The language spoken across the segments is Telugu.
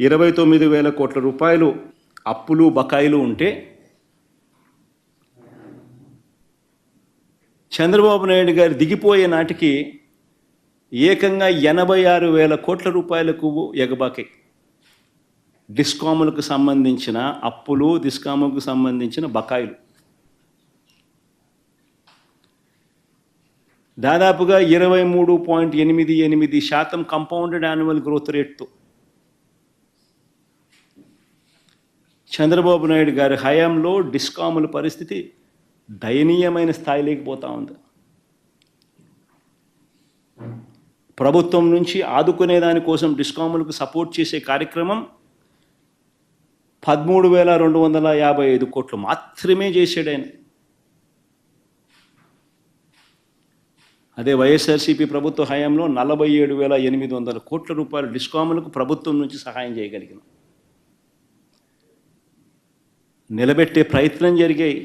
ఇరవై తొమ్మిది వేల కోట్ల రూపాయలు అప్పులు బకాయిలు ఉంటే చంద్రబాబు నాయుడు గారు దిగిపోయే నాటికి ఏకంగా ఎనభై ఆరు వేల కోట్ల రూపాయలకు ఎగబాకి. డిస్కాములకు సంబంధించిన అప్పులు డిస్కాములకు సంబంధించిన బకాయిలు. దాదాపుగా ఇరవై మూడు పాయింట్ ఎనిమిది ఎనిమిది శాతం కంపౌండెడ్ యాన్యువల్ గ్రోత్ రేట్తో చంద్రబాబు నాయుడు గారి హయాంలో డిస్కాముల పరిస్థితి దయనీయమైన స్థాయిలోకి పోతా ఉంది. ప్రభుత్వం నుంచి ఆదుకునే దానికోసం డిస్కాములకు సపోర్ట్ చేసే కార్యక్రమం పదమూడు వేల రెండు వందల యాభై ఐదు కోట్లు మాత్రమే చేశాడు ఆయన. అదే వైఎస్ఆర్సీపీ ప్రభుత్వ హయాంలో నలభై ఏడు వేల ఎనిమిది వందల కోట్ల రూపాయల డిస్కాములకు ప్రభుత్వం నుంచి సహాయం చేయగలిగినాం నిలబెట్టే ప్రయత్నం జరిగాయి.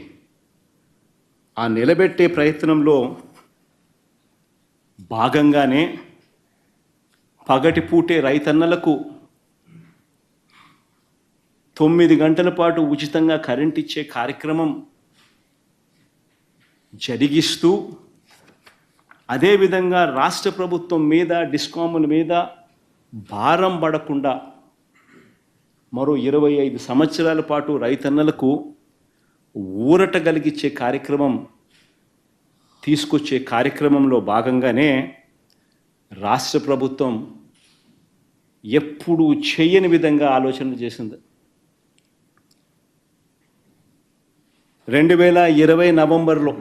ఆ నిలబెట్టే ప్రయత్నంలో భాగంగానే పగటిపూటే రైతన్నలకు తొమ్మిది గంటల పాటు ఉచితంగా కరెంట్ ఇచ్చే కార్యక్రమం జరిగిస్తూ అదేవిధంగా రాష్ట్ర ప్రభుత్వం మీద డిస్కాముల మీద భారం పడకుండా మరో ఇరవై ఐదు సంవత్సరాల పాటు రైతన్నలకు ఊరట కలిగించే కార్యక్రమం తీసుకొచ్చే కార్యక్రమంలో భాగంగానే రాష్ట్ర ప్రభుత్వం ఎప్పుడూ చేయని విధంగా ఆలోచన చేసింది. రెండు వేల ఇరవై నవంబర్లో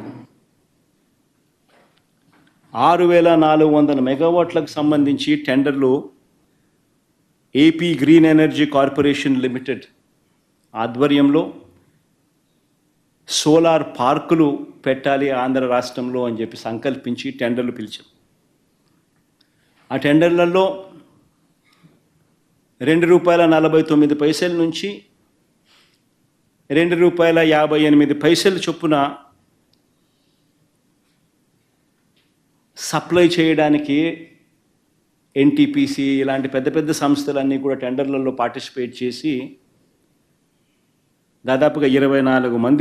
ఆరు వేల నాలుగు వందల మెగావాట్లకు సంబంధించి టెండర్లు AP green energy corporation limited ఆధ్వర్యంలో సోలార్ పార్కులు పెట్టాలి ఆంధ్ర రాష్ట్రంలో అని చెప్పి సంకల్పించి టెండర్లు పిలిచాం. ఆ టెండర్లలో రెండు రూపాయల నలభై తొమ్మిది పైసల నుంచి రెండు రూపాయల యాభై ఎనిమిది పైసలు చొప్పున సప్లై చేయడానికి ఎన్టీపీసీ ఇలాంటి పెద్ద పెద్ద సంస్థలన్నీ కూడా టెండర్లలో పార్టిసిపేట్ చేసి దాదాపుగా ఇరవై నాలుగు మంది